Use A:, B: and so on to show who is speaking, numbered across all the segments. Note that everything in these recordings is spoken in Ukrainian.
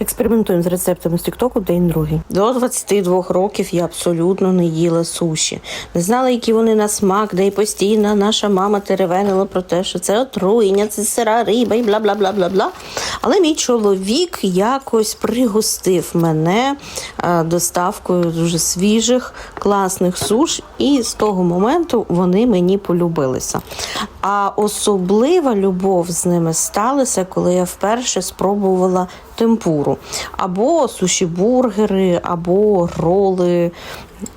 A: Експериментуємо з рецептами з Тіктоку день другий. До 22 років я абсолютно не їла суші. Не знала, які вони на смак, де й постійно наша мама теревенила про те, що це отруєння, це сира риба і бла бла бла бла бла. Але мій чоловік якось пригостив мене е, доставкою дуже свіжих, класних суш, і з того моменту вони мені полюбилися. А особлива любов з ними сталася, коли я вперше спробувала темпуру, або суші-бургери, або роли.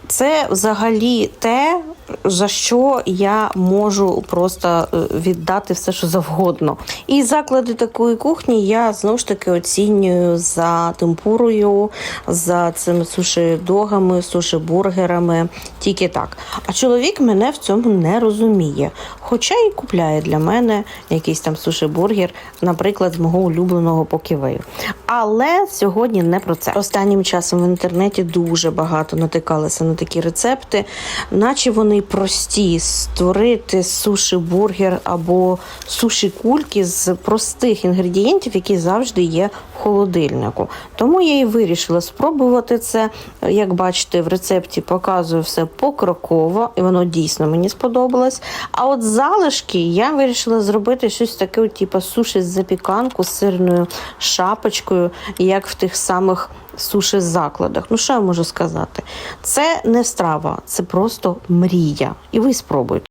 A: Це взагалі те, за що я можу просто е, віддати все, що завгодно. І заклади такої кухні я знову ж таки оцінюю за темпурою, за цими суші-догами, суші-бургерами, тільки так. А чоловік мене в цьому не розуміє. Хоча і купляє для мене якийсь там суші-бургер, наприклад, з мого улюбленого поківею. Але сьогодні не про це. Останнім часом в інтернеті дуже багато натикалися на такі рецепти, наче вони прості створити суші-бургер або суші-кульки з простих інгредієнтів, які завжди є в холодильнику. Тому я і вирішила спробувати це. Як бачите, в рецепті показую все покроково, і воно дійсно мені сподобалось. А от залишки я вирішила зробити щось таке, типу суші з запіканку з сирною шапочкою, як в тих самих суші закладах. Ну що я можу сказати? Це не страва, це просто мрія. І ви спробуйте.